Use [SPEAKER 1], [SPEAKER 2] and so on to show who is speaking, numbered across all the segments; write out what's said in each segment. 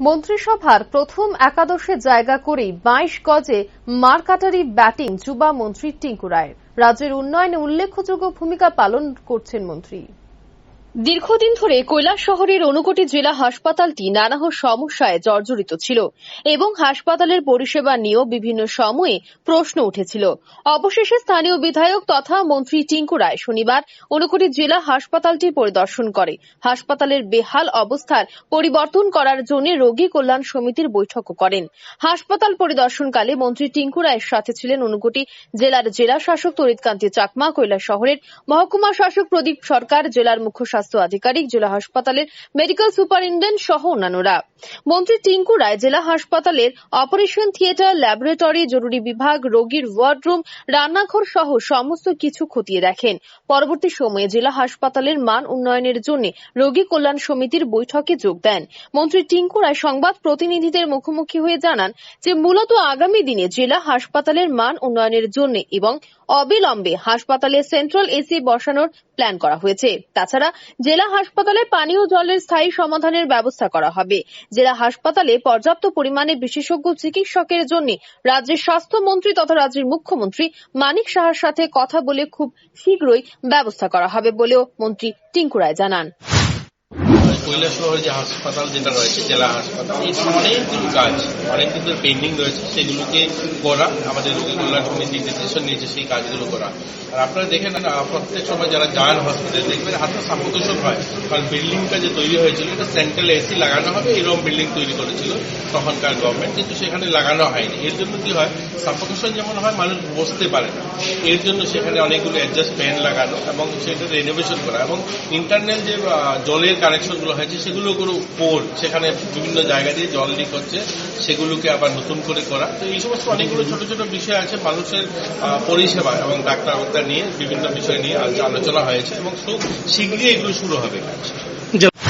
[SPEAKER 1] মন্ত্রিসভার প্রথম একাদশে জায়গা করেই বাইশ গজে মারকাটারি ব্যাটিং যুবা মন্ত্রী টিঙ্কু রায়ের রাজ্যের উন্নয়নে উল্লেখযোগ্য ভূমিকা পালন করছেন মন্ত্রী। দীর্ঘদিন ধরে কৈলাস শহরের অনুকোটি জেলা হাসপাতালটি নানা সমস্যায় জর্জরিত ছিল এবং হাসপাতালের পরিষেবা নিয়েও বিভিন্ন সময়ে প্রশ্ন উঠেছিল। অবশেষে স্থানীয় বিধায়ক তথা মন্ত্রী টিঙ্কু রায় শনিবার অনুকোটি জেলা হাসপাতালটি পরিদর্শন করে। হাসপাতালের বেহাল অবস্থার পরিবর্তন করার জন্য রোগী কল্যাণ সমিতির বৈঠকও করেন। হাসপাতাল পরিদর্শনকালে মন্ত্রী টিঙ্কু রায়ের সাথে ছিলেন অনুকোটি জেলার জেলা শাসক তরিতকান্তি চাকমা কৈলাস শহরের মহকুমা শাসক প্রদীপ সরকার, জেলার মুখ্য স্বাস্থ্য আধিকারিক, জেলা হাসপাতালের মেডিকেল সুপারিনটেন্ডেন্ট সহ অন্যান্যরা। মন্ত্রী টিঙ্কু রায় জেলা হাসপাতালের অপারেশন থিয়েটার ল্যাবরেটরি জরুরি বিভাগ, রোগীর ওয়ার্ডরুম রান্নাঘর সহ সমস্ত কিছু খতিয়ে দেখেন। পরবর্তী সময়ে জেলা হাসপাতালের মান উন্নয়নের জন্য রোগী কল্যাণ সমিতির বৈঠকে যোগ দেন। মন্ত্রী টিঙ্কু রায় সংবাদ প্রতিনিধিদের মুখোমুখি হয়ে জানান যে, মূলত আগামী দিনে জেলা হাসপাতালের মান উন্নয়নের জন্য এবং অবিলম্বে হাসপাতালে সেন্ট্রাল এসি বসানোর প্ল্যান করা হয়েছে। তাছাড়া জেলা হাসপাতালে পানীয় জলের স্থায়ী সমাধানের ব্যবস্থা করা হবে। জেলা হাসপাতালে পর্যাপ্ত পরিমাণে বিশেষজ্ঞ চিকিৎসকের জন্য রাজ্যের স্বাস্থ্যমন্ত্রী তথা রাজ্যের মুখ্যমন্ত্রী মানিক সাহার সাথে কথা বলে খুব শীঘ্রই ব্যবস্থা করা হবে বলেও মন্ত্রী টিঙ্কু রায় জানান।
[SPEAKER 2] কৈলাস শহরে যে হাসপাতাল যেটা রয়েছে, জেলা হাসপাতাল এই অনেকগুলো কাজ, অনেক কিন্তু পেন্ডিং রয়েছে, সেগুলোকে করা, আমাদের রোগী কল্যাণ সমিতি ডিসিশন নিয়েছে সেই কাজগুলো করা। আর আপনারা দেখেন প্রত্যেক সময় যারা যান হসপিটালে দেখবেন হাতে সাপোকেশন হয়, কারণ বিল্ডিংটা যে তৈরি হয়েছিল, এটা সেন্ট্রাল এসি লাগানো হবে, এরকম বিল্ডিং তৈরি করেছিল তখনকার গভর্নমেন্ট কিন্তু সেখানে লাগানো হয়নি। এর জন্য কি হয় সাপোকেশন যেমন হয়, মানুষ বসতে পারে না। এর জন্য সেখানে অনেকগুলো অ্যাডজাস্ট ফ্যান লাগানো এবং সেটা রেনোভেশন করা এবং ইন্টারনাল যে জলের কানেকশনগুলো হয়েছে, সেগুলো কোনো পোর সেখানে বিভিন্ন জায়গা দিয়ে জল লিক হচ্ছে, সেগুলোকে আবার নতুন করে করা। তো এই সমস্ত অনেকগুলো ছোট ছোট বিষয় আছে, মানুষের পরিষেবা এবং ডাক্তার নিয়ে বিভিন্ন বিষয় নিয়ে আলোচনা হয়েছে এবং খুব শীঘ্রই এগুলো শুরু হবে। কাজ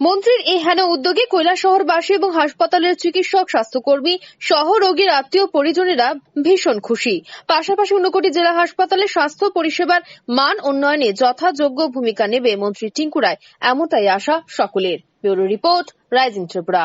[SPEAKER 1] মন্ত্রীর এই হেন উদ্যোগে কৈলাসহরবাসী এবং হাসপাতালের চিকিৎসক, স্বাস্থ্যকর্মী সহ রোগীর আত্মীয় পরিজনেরা ভীষণ খুশি। পাশাপাশি ঊনকোটি জেলা হাসপাতালে স্বাস্থ্য পরিষেবার মান উন্নয়নে যথাযোগ্য ভূমিকা নেবে মন্ত্রী টিঙ্কুরায়। এমনটাই আশা সকলের। Bureau report, rising Tripura.